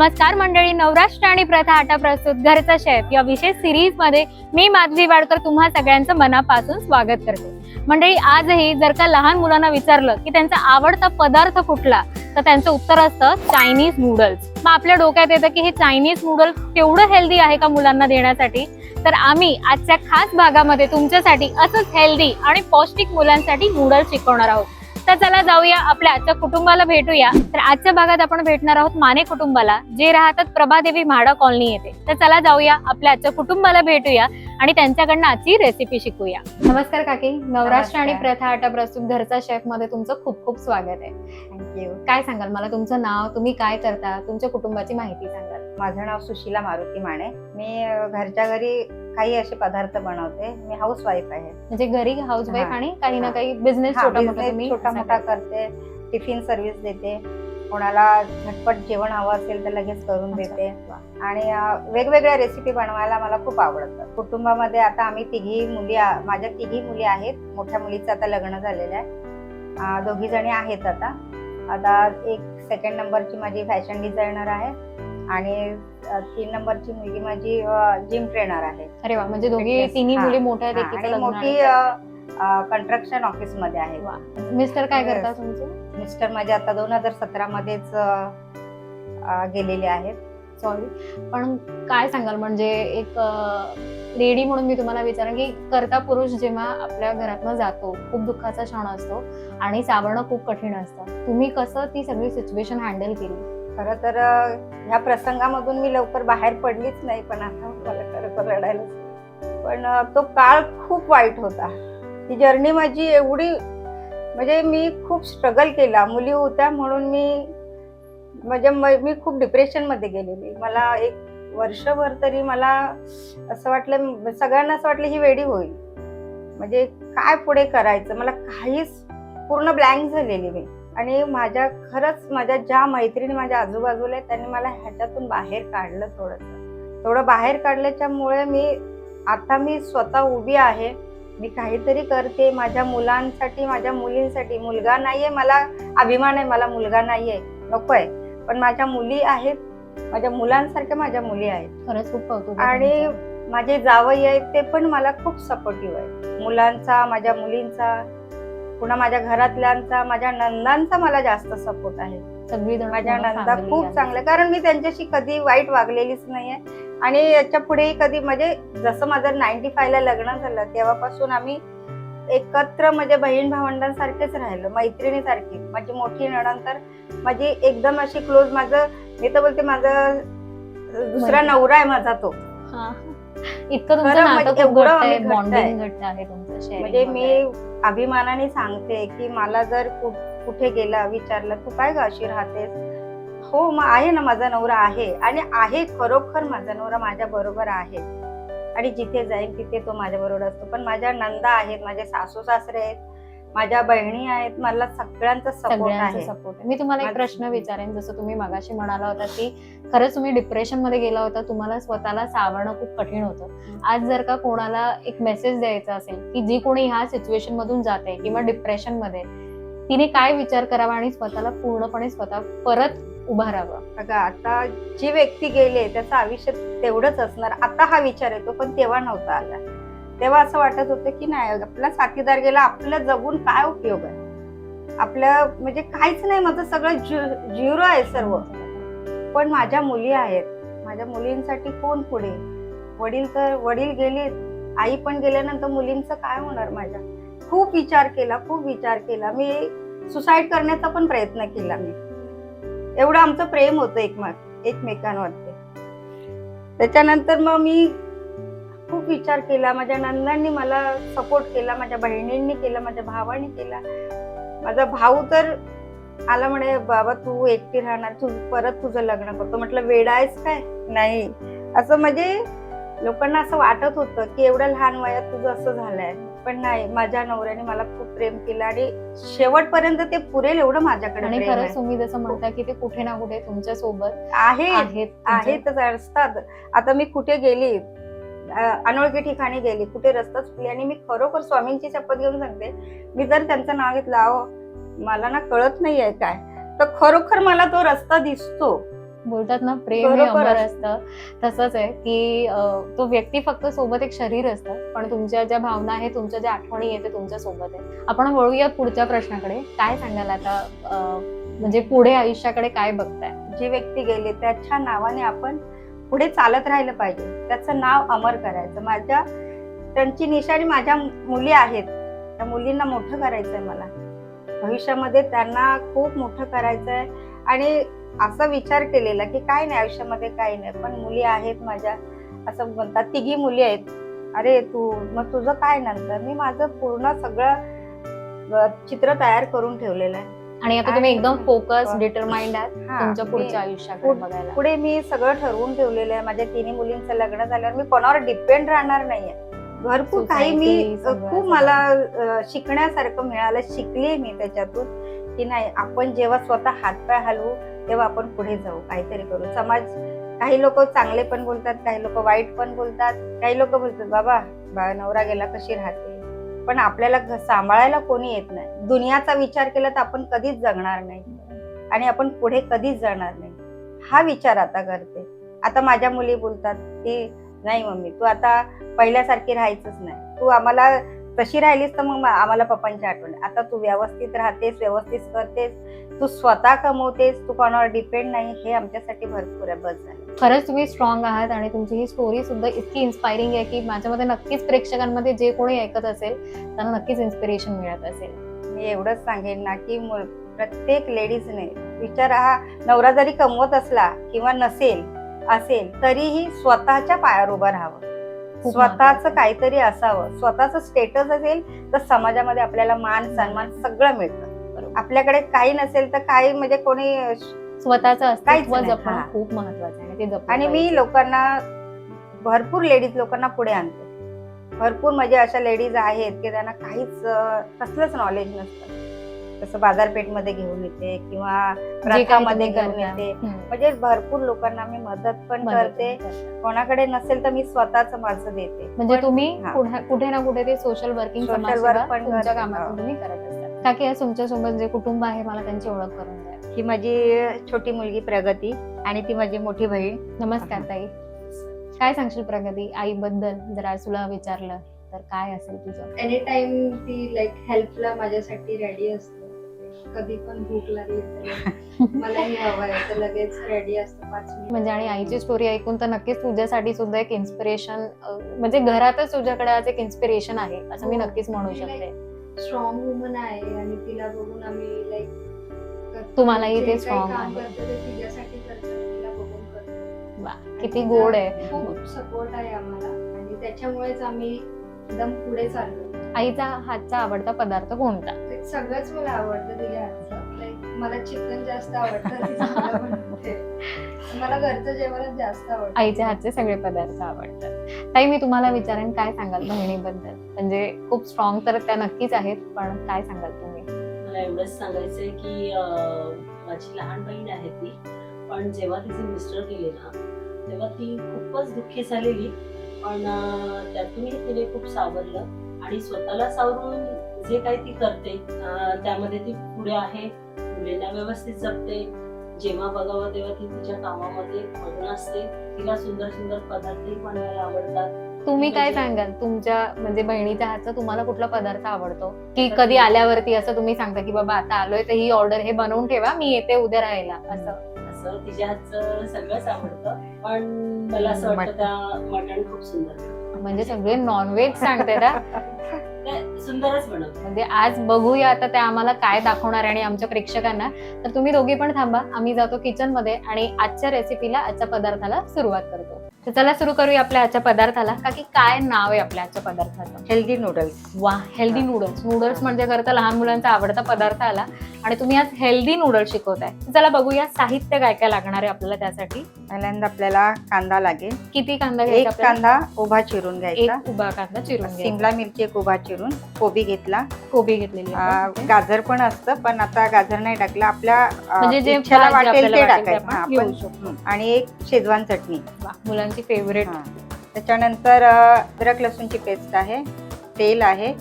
नमस्कार मंडळी नवराष्ट्र आणि प्रथा आटा प्रस्तुत. घरचा शेफ या विशेष सिरीजमध्ये मी माधवी वाडकर तुम्हा सगळ्यांचं मनापासून स्वागत करते. मंडळी आजही जर का लहान मुलांना विचारलं की त्यांचा आवडता पदार्थ कुठला तर त्यांचं उत्तर असतं चायनीज नूडल्स. मग आपल्या डोक्यात येतं की हे चायनीज नूडल्स केवढं हेल्दी आहे का मुलांना देण्यासाठी? तर आम्ही आजच्या खास भागामध्ये तुमच्यासाठी असंच हेल्दी आणि पौष्टिक मुलांसाठी नूडल्स शिकवणार आहोत. तर चला जाऊया आपल्या आजच्या कुटुंबाला भेटूया. तर आजच्या भागात आपण भेटणार आहोत माने कुटुंबाला जे राहतात प्रभादेवी म्हाडा कॉलनी येथे. तर चला जाऊया आपल्या आजच्या कुटुंबाला भेटूया आणि त्यांच्याकडनं आजची रेसिपी शिकूया. नमस्कार काकी. नवराष्ट्र आणि. प्रथा आटा प्रस्तुत घरचा शेफमध्ये तुमचं खूप खूप स्वागत आहे. थँक्यू काय सांगाल? मला तुमचं नाव तुम्ही काय करता? तुमच्या कुटुंबाची माहिती सांगाल. माझं नाव सुशीला मारुती माने. मी घरच्या घरी काही असे पदार्थ बनवते. मी हाऊस वाईफ आहे. म्हणजे घरी हाऊसवाईफ हा. आणि काही ना. काही बिझनेस छोटा मोठा करता. टिफिन सर्व्हिस देते. कोणाला झटपट जेवण हवं असेल तर लगेच करून. देते. आणि वेगवेगळ्या रेसिपी बनवायला मला खूप आवडतं. कुटुंबामध्ये आता आम्ही तिघी मुली माझ्या तिघी मुली आहेत. मोठ्या मुलीचं आता लग्न झालेलं आहे. दोघी जणी आहेत आता. आता एक सेकंड नंबरची माझी फॅशन डिझायनर आहे. आणि तीन नंबरची मुलगी माझी जिम ट्रेनर आहे अरे वा म्हणजे दोघी. तिन्ही. मुली मोठ्या आहेत मोठी. कंस्ट्रक्शन ऑफिसमध्ये आहे. मिस्टर काय Yes. करता तुमचे मिस्टर माझे आता दोन हजार सतरा मध्येच गेलेले आहेत सॉरी पण काय सांगाल म्हणजे एक लेडी म्हणून मी तुम्हाला विचारेन की करता पुरुष जेव्हा आपल्या घरातनं जातो खूप दुःखाचा क्षण असतो आणि सावरणं खूप कठीण असतं तुम्ही कसं ती सगळी सिच्युएशन हँडल केली खर तर ह्या प्रसंगामधून मी लवकर बाहेर पडलीच नाही पण आता मला खरं तर रडायला पण तो काळ खूप वाईट होता. ही जर्नी माझी एवढी म्हणजे मी खूप स्ट्रगल केला. मुली होत्या म्हणून मी म्हणजे मी खूप डिप्रेशनमध्ये गेलेली. मला एक वर्षभर तरी मला असं वाटलं म्हणजे सगळ्यांना असं वाटलं ही वेडी होईल. म्हणजे काय पुढे करायचं? मला काहीच पूर्ण ब्लँक झालेली मी आणि माझ्या खरंच माझ्या ज्या मैत्रिणी माझ्या आजूबाजूला आहेत त्यांनी मला ह्याच्यातून बाहेर काढलं थोडंसं. थोडं बाहेर काढल्याच्यामुळे मी आता मी स्वतः उभी आहे. मी काहीतरी करते. माझ्या मुलांसाठी माझ्या मुलींसाठी. मुलगा नाहीये मला अभिमान आहे मला मुलगा नाहीये. नको आहे. पण माझ्या मुली आहेत. माझ्या मुलांसारख्या माझ्या मुली आहेत. खरंच खूप आहे आणि. माझे जावई आहेत ते पण मला खूप सपोर्टिव्ह आहे मुलांचा माझ्या मुलींचा पुन्हा माझ्या घरातल्यांचा माझ्या नंदांचा मला जास्त सपोर्ट आहे सगळीजण माझ्या नंदा खूप आहे. चांगल्या कारण मी त्यांच्याशी कधी वाईट वागलेलीच नाहीये आणि याच्यापुढे कधी म्हणजे जसं माझं नाईन्टी फाय ला लग्न झालं तेव्हापासून आम्ही एकत्र म्हणजे बहीण भावंडांसारखेच राहिलो मैत्रिणीसारखी माझी मोठी नणंद तर माझी एकदम अशी क्लोज माझं मी तर बोलते माझा दुसरा. नवरा आहे माझा तो. इतकं तुमचं खरं म्हणजे एवढं घट्ट आहे आम्ही घट्ट बॉन्डिंग घट्ट आहे तुमचं sharing म्हणजे वगैरे. मी अभिमानाने सांगते की मला जर कु- कुठे गेला विचारलं तू काय ग अशी राहतेस? हो मग आहे ना माझा नवरा आहे. आणि आहे खरोखर माझा नवरा माझ्या बरोबर आहे. आणि जिथे जाईल तिथे तो माझ्या बरोबर असतो. पण माझ्या नंदा आहेत माझे सासू सासरे आहेत. माझ्या बहिणी आहेत मला सगळ्यांचा सपोर्ट सगळ्यांचा आहे. सपोर्ट आहे. मी तुम्हाला एक प्रश्न विचारेन जसं तुम्ही मगाशी म्हणाला होता की खरंच तुम्ही डिप्रेशनमध्ये गेला होता तुम्हाला स्वतःला सावरणं खूप कठीण होतं. आज जर का कोणाला एक मेसेज द्यायचा असेल की जी कोणी ह्या सिच्युएशन मधून जाते किंवा डिप्रेशनमध्ये तिने काय विचार करावा आणि स्वतःला पूर्णपणे स्वतः परत उभारावं अगं आता जी व्यक्ती गेले त्याचं आयुष्य तेवढंच असणार. आता हा विचार येतो पण तेव्हा नव्हता आला. तेव्हा असं वाटत होतं की नाही आपला साथीदार गेला आपलं जगून काय उपयोग आहे? आपलं म्हणजे काहीच नाही माझं सगळं झिरो आहे सर्व. पण माझ्या मुली आहेत. माझ्या मुलींसाठी कोण पुढे? वडील तर वडील गेले आई पण गेल्यानंतर मुलींचं काय होणार माझ्या? खूप विचार केला खूप विचार केला. मी सुसाईड करण्याचा पण प्रयत्न केला मी. एवढं आमचं प्रेम होतं एकमेक एकमेकांवरती. त्याच्यानंतर मग मी विचार केला माझ्या नंदांनी मला सपोर्ट केला माझ्या बहिणींनी केला माझ्या भावाने केला. माझा भाऊ तर आला म्हणे बाबा तू एकटी राहणार तू परत तुझं लग्न करतो. म्हटलं वेडा आहेस काय? नाही. असं म्हणजे लोकांना असं वाटत होतं की एवढ्या लहान वयात तुझं असं झालंय. पण नाही माझ्या नवऱ्याने मला खूप प्रेम केलं आणि शेवटपर्यंत ते पुरेल एवढं माझ्याकडे आणि खरंच. तुम्ही जसं म्हणता की ते कुठे ना कुठे तुमच्यासोबत आहे आहेत आहेतच असतात. आता मी कुठे गेली? अनोळखी ठिकाणी गेली कुठे रस्ता चुकली आणि मी खरोखर स्वामींची शपथ घेऊन सांगते मी जर त्यांचं नाव घेतलं अहो मला ना कळत नाहीये काय. तर खरोखर मला तो रस्ता दिसतो. बोलतात ना प्रेम हे अमर असतं. तसंच आहे की तो व्यक्ती फक्त सोबत एक शरीर असतं पण तुमच्या ज्या भावना आहेत तुमच्या ज्या आठवणी आहेत ते तुमच्यासोबत आहे आपण वळूयात पुढच्या प्रश्नाकडे. काय सांगाल आता म्हणजे पुढे आयुष्याकडे काय बघताय? जी व्यक्ती गेली त्याच्या नावाने आपण पुढे चालत राहिलं पाहिजे. त्याचं नाव अमर करायचं. माझ्या त्यांची निशाणी माझ्या मुली आहेत. त्या मुलींना मोठं करायचं आहे मला. भविष्यामध्ये त्यांना खूप मोठं करायचं आहे आणि असा विचार केलेला की काय नाही आयुष्यामध्ये काही नाही. पण मुली आहेत माझ्या. असं म्हणतात तिघी मुली आहेत. अरे तू मग तुझं काय नंतर? मी माझं पूर्ण सगळं चित्र तयार करून ठेवलेलं आहे. आणि आता तुम्ही एकदम फोकस. डिटरमाइंड आहात तुमच्या पुढच्या आयुष्याकडे पुढ- बघायला. पुढे मी सगळं ठरवून ठेवलेलं आहे. माझ्या तिन्ही मुलींचं लग्न झाल्यावर मी कोणावर डिपेंड राहणार नाहीये. भरपूर काही मी खूप मला शिकण्यासारखं मिळालं शिकले मी त्याच्यातून की नाही आपण जेव्हा स्वतः हातपाय हलवू तेव्हा आपण पुढे जाऊ काहीतरी करू. समाज काही लोक चांगले पण बोलतात काही लोक वाईट पण बोलतात काही लोक बोलतात बाबा बा नवरा गेला कशी राहते? पण आपल्याला सांभाळायला कोणी येत नाही. दुनियाचा विचार केला तर आपण कधीच जगणार नाही. आणि आपण पुढे कधीच जाणार नाही. हा विचार आता करते. आता माझ्या मुली बोलतात की नाही मम्मी तू आता पहिल्यासारखी राहायचंच नाही. तू आम्हाला तशी राहिलीस तर मग आम्हाला पप्पांची आठवण. आता तू व्यवस्थित राहतेस व्यवस्थित करतेस तू स्वतः कमवतेस तू कोणावर डिपेंड नाही हे आमच्यासाठी भरपूर आहे. बस झालं. खरंच तुम्ही स्ट्रॉंग आहात आणि तुमची ही स्टोरी सुद्धा इतकी इन्स्पायरिंग आहे की माझ्यामध्ये नक्कीच प्रेक्षकांमध्ये जे कोणी ऐकत असेल त्यांना नक्कीच इन्स्पिरेशन मिळत असेल. मी एवढंच सांगेन ना की प्रत्येक लेडीजने विचार हा नवरा जरी कमवत असला किंवा नसेल असेल तरीही स्वतःच्या पायावर उभं राहावं. स्वतःच. काहीतरी असावं स्वतःच स्टेटस असेल तर समाजामध्ये आपल्याला मान सन्मान सगळं मिळतं. आपल्याकडे काही नसेल तर काही म्हणजे कोणी स्वतःचं अस्तित्व. जपणं. खूप महत्वाचं आहे आणि ते जपलं आणि मी. लोकांना भरपूर लेडीज लोकांना पुढे आणते भरपूर म्हणजे अशा लेडीज आहेत की त्यांना काहीच कसलंच नॉलेज नसतं जसं बाजारपेठमध्ये घेऊन येते किंवा तुम्ही घेऊन. येते. म्हणजे भरपूर लोकांना मी मदत पण करते. कोणाकडे नसेल तर मी स्वतःच माझं देते म्हणजे तुम्ही. कुठे- कुठे ना कुठे ते सोशल वर्किंग समाजसेवा work पण. कामातून हो. तुम्ही करत असता काकी आज तुमच्यासोबत जे कुटुंब आहे मला त्यांची ओळख करून द्या ही माझी छोटी मुलगी प्रगती आणि ती माझी मोठी बहीण नमस्कार ताई काय सांगशील प्रगती आईबद्दल जर आज तुला विचारलं तर काय असेल तुझं एनी टाइम ती लाईक हेल्पला माझ्यासाठी रेडी असते कधी पण भूक लागली तर मला हे तर लगेच रेडी असतं पाच मिनिट म्हणजे आणि आईची स्टोरी ऐकून तर नक्कीच तुझ्यासाठी सुद्धा एक इन्स्पिरेशन म्हणजे घरातच तुझ्याकडे आज एक इन्स्पिरेशन आहे असं मी हो. नक्कीच म्हणू शकते. स्ट्रॉंग वुमन आहे आणि तिला बघून आम्ही लाईक तुम्हालाही ते strong काम आहे. करतो ते तिच्यासाठी करतो तिला बघून करतो. वा आणि किती गोड आहे. खूप सपोर्ट आहे आम्हाला. आणि त्याच्यामुळेच आम्ही एकदम पुढे चाललो. आईचा हातचा आवडता पदार्थ कोणता? सगळंच मला आवडतं तिच्या हातचं लाईक मला चिकन जास्त आवडतं तिचं मला बनवते. मला घरचं जेवणच जास्त आवडतं. आईच्या हातचे सगळे पदार्थ आवडतात. ताई मी तुम्हाला विचारेन काय सांगाल बहिणीबद्दल? म्हणजे खूप स्ट्रॉंग तर त्या नक्कीच आहेत पण काय सांगाल तुम्ही? मला एवढंच सांगायचंय की अं, माझी लहान बहीण आहे ती पण जेव्हा तिचे मिस्टर गेले ना तेव्हा ती खूपच दुःखी झालेली. पण अं, त्यातूनही तिने खूप सावरलं आणि स्वतःला सावरून जे काही ती करते त्यामध्ये ती पुढे आहे मुलींना व्यवस्थित जपते. जेव्हा बघावं तेव्हा ती तिच्या कामामध्ये मग्न असते. तिला सुंदर सुंदर पदार्थही बनवायला आवडतात. तुम्ही काय म्हणजे- सांगाल? तुमच्या म्हणजे बहिणीच्या हातचा तुम्हाला कुठला पदार्थ आवडतो? की कधी आल्यावरती असं तुम्ही सांगता की बाबा आता आलोय तर ही ऑर्डर हे बनवून ठेवा मी येते उद्या राहायला असं? असं तिच्या हातचं सगळंच आवडतं. पण मला असं वाटतं त्या मटण खूप सुंदर म्हणजे सगळे नॉनव्हेज सांगते ते सुंदरच बनवतात. म्हणजे आज बघूया आता त्या आम्हाला काय दाखवणार आहे आणि आमच्या प्रेक्षकांना. तर तुम्ही दोघी पण थांबा. आम्ही जातो किचनमध्ये आणि आजच्या रेसिपीला आजच्या पदार्थाला सुरुवात करतो. तर चला सुरू करूया आपल्या आजच्या पदार्थाला. का की काय नाव आहे आपल्या आजच्या पदार्थाचं? हेल्दी नूडल्स वा हेल्दी नूडल्स नूडल्स म्हणजे खरं तर लहान मुलांचा आवडता पदार्थ आला. आणि तुम्ही आज हेल्दी नूडल्स शिकवताय. तर चला बघूया साहित्य काय काय लागणार आहे आपल्याला त्यासाठी. पहिल्यांदा आपल्याला कांदा लागेल किती कांदा एक घ्यायचा आपल्याला? कांदा उभा चिरून घ्यायचा एक उभा कांदा चिरून घ्यायचा. सिमला मिरची एक उभा चिरून कोबी घेतला कोबी घेतलेली आहे आ, आपण. गाजर पण असतं पण आता गाजर नाही टाकलं आपल्या आ, म्हणजे जे इच्छेला भाजी वाटेल ते आपल्याला वाटेल ते टाकायचं हा, आपण घेऊ आपण शकतो. हं. आणि एक शेजवान चटणी वा, मुलांची फेवरेट हा. त्याच्यानंतर अ, अद्रक लसूणची पेस्ट आहे तेल आहे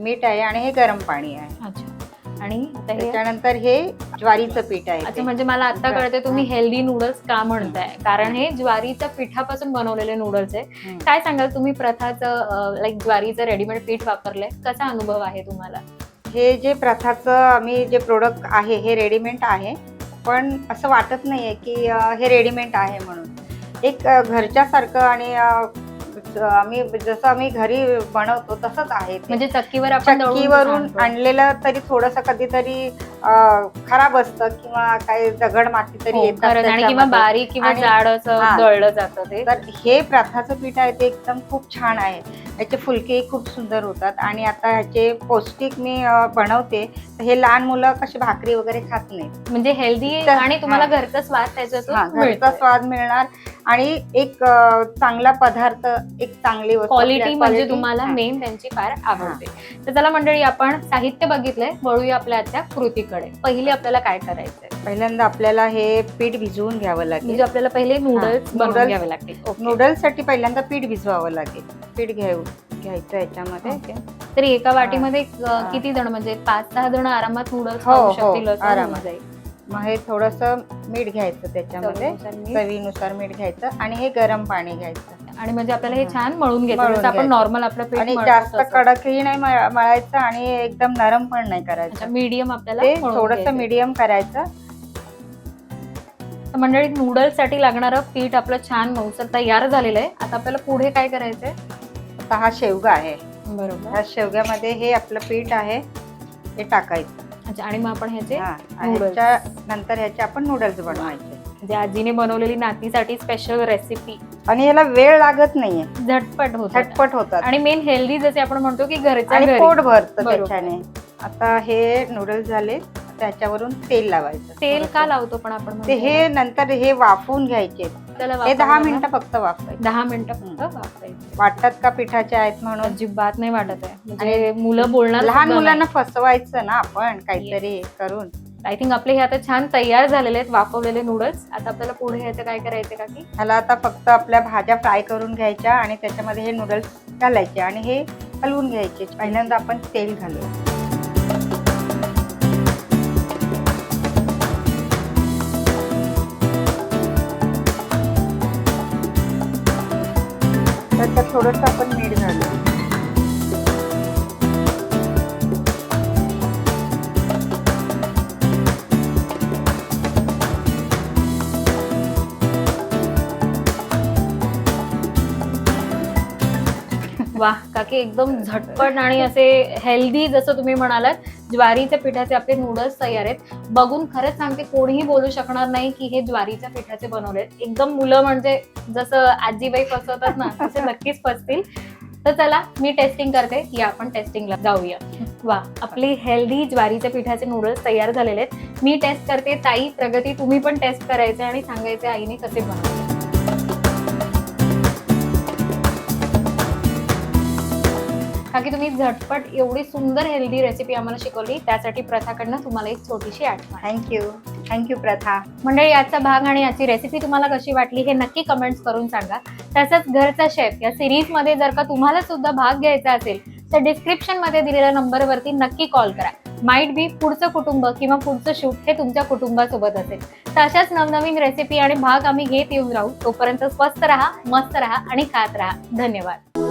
मीठ आहे आणि हे गरम पाणी आहे अच्छा आणि आता हे त्याच्यानंतर हे ज्वारीचं पीठ आहे अच्छा ते. म्हणजे मला आता बरं. कळते तुम्ही. हेल्दी नूडल्स का म्हणताय कारण हे ज्वारीच्या पिठापासून बनवलेले नूडल्स आहे हं. काय सांगाल तुम्ही प्रथाचं लाईक ज्वारीचं रेडीमेड पीठ वापरलंय कसा अनुभव आहे तुम्हाला हे जे प्रथाचं आम्ही जे प्रोडक्ट आहे हे रेडीमेड आहे पण असं वाटत नाहीये की अ, हे रेडीमेड आहे म्हणून एक अ, घरच्यासारखं आणि अ, आम्ही जसं आम्ही घरी बनवतो तसंच आहे ते. म्हणजे चक्कीवर आपण दळून चक्कीवरून. आणलेलं तरी थोडस कधीतरी खराब असतं किंवा काही दगड माती तरी हो, येतात किंवा. बारीक किंवा जाड असं. दळलं जातं ते. तर हे प्रथाचं पीठ आहे ते एकदम खूप छान आहे. याचे फुलके खूप सुंदर होतात. आणि आता ह्याचे पौष्टिक मी बनवते. हे लहान मुलं कशी भाकरी वगैरे खात नाहीत. म्हणजे हेल्दी आणि तुम्हाला. घरचा स्वाद घरचा स्वाद मिळणार. आणि एक चांगला पदार्थ एक चांगली क्वालिटी म्हणजे तुम्हाला. मेन त्यांची फार आवडते. तर चला मंडळी आपण साहित्य बघितलंय. वळूया आपल्या आजच्या कृतीकडे पहिले आपल्याला काय करायचंय पहिल्यांदा आपल्याला हे पीठ भिजवून घ्यावं लागेल म्हणजे आपल्याला पहिले नूडल्स बनवून noodles- घ्यावे लागतील Okay. नूडल्ससाठी पहिल्यांदा पीठ भिजवावं लागेल पीठ घेऊ घ्यायचं याच्यामध्ये ओके. तरी एका वाटीमध्ये अ, हा. किती जण म्हणजे पाच सहा जण आरामात नूडल्स हो, खाऊ हो, शकतील असं होऊन आरामात. जाईल. मग हे थोडस मीठ घ्यायचं त्याच्यामध्ये चवीनुसार मीठ. चवीनुसार मीठ घ्यायचं आणि हे गरम पाणी घ्यायचं आणि म्हणजे आपल्याला हे. छान मळून घ्यायचं मळून जसं आपण घ्यायचं. नॉर्मल आपलं पीठ आणि मळतो जास्त. कडकही नाही मळ- मळायचं आणि एकदम नरम पण नाही करायचं मीडियम आपल्याला ते मळून थोडस घ्यायचं. मीडियम करायचं तर मंडळी नूडल्ससाठी लागणारं पीठ आपलं छान मऊसर तयार झालेलं आहे आता आपल्याला पुढे काय करायचंय आता हा शेवगा आहे बरोबर ह्या शेवग्यामध्ये हे आपलं पीठ आहे हे टाकायचं अच्छा आणि मग आपण ह्याचे हा. आणि noodles. ह्याच्या नंतर ह्याचे आपण नूडल्स बनवायचे म्हणजे आजीने बनवलेली नातीसाठी स्पेशल रेसिपी आणि ह्याला वेळ लागत नाहीये. झटपट होत झटपट होतात. आणि मेन हेल्दी जसे आपण म्हणतो की घरच्या आणि पोट भरतं बरोबर. त्याच्याने. आता हे नूडल्स झाले त्याच्यावरून तेल लावायचं. तेल. का लावतो पण आपण ते हे नंतर हे वाफवून घ्यायचे. त्याला हे दहा मिनिटं फक्त वाफवायचे. दहा मिनिटं फक्त. वापरायचं वाटतात का पिठाचे आहेत म्हणून? अजिबात नाही वाटत आहे. म्हणजे मुलं बोलणार लहान मुलांना फसवायचं ना आपण काहीतरी करून. आय थिंक आपले हे आता छान तयार झालेले आहेत वाफवलेले नूडल्स आता आपल्याला पुढे ह्याचं काय करायचं का की? ह्याला आता फक्त आपल्या भाज्या फ्राय करून घ्यायच्या आणि त्याच्यामध्ये हे नूडल्स घालायचे आणि हे हलवून घ्यायचे. पहिल्यांदा आपण तेल घालू तर त्यात थोडंसं आपण मीठ घालू वा काकी एकदम झटपट आणि असे हेल्दी जसं तुम्ही म्हणालात ज्वारीच्या पिठाचे आपले नूडल्स तयार आहेत. बघून खरंच सांगते कोणीही बोलू शकणार नाही की हे ज्वारीच्या पिठाचे बनवलेत. एकदम मुलं म्हणजे जसं आजीबाई फसवतात ना तसे नक्कीच फसतील. तर चला मी टेस्टिंग करते. या आपण टेस्टिंगला जाऊया. वा आपली हेल्दी ज्वारीच्या पिठाचे नूडल्स तयार झालेले आहेत. मी टेस्ट करते ताई प्रगती तुम्ही पण टेस्ट करायचे आणि सांगायचे आईने कसे बनवले का की तुम्ही झटपट एवढी सुंदर हेल्दी रेसिपी आम्हाला शिकवली त्यासाठी प्रथाकडनं तुम्हाला एक छोटीशी आठवण. थँक्यू थँक्यू प्रथा. मंडळी आजचा भाग आणि याची रेसिपी तुम्हाला कशी वाटली हे नक्की कमेंट्स करून सांगा. तसंच घरचा शेफ या सिरीजमध्ये जर का तुम्हाला सुद्धा भाग घ्यायचा असेल तर डिस्क्रिप्शनमध्ये दिलेल्या नंबरवरती नक्की कॉल करा. माइट बी पुढचं कुटुंब किंवा पुढचं शूट हे तुमच्या कुटुंबासोबत असेल. तर अशाच नवनवीन रेसिपी आणि भाग आम्ही घेत येऊन राहू. तोपर्यंत स्वस्त राहा मस्त राहा आणि खात राहा. धन्यवाद.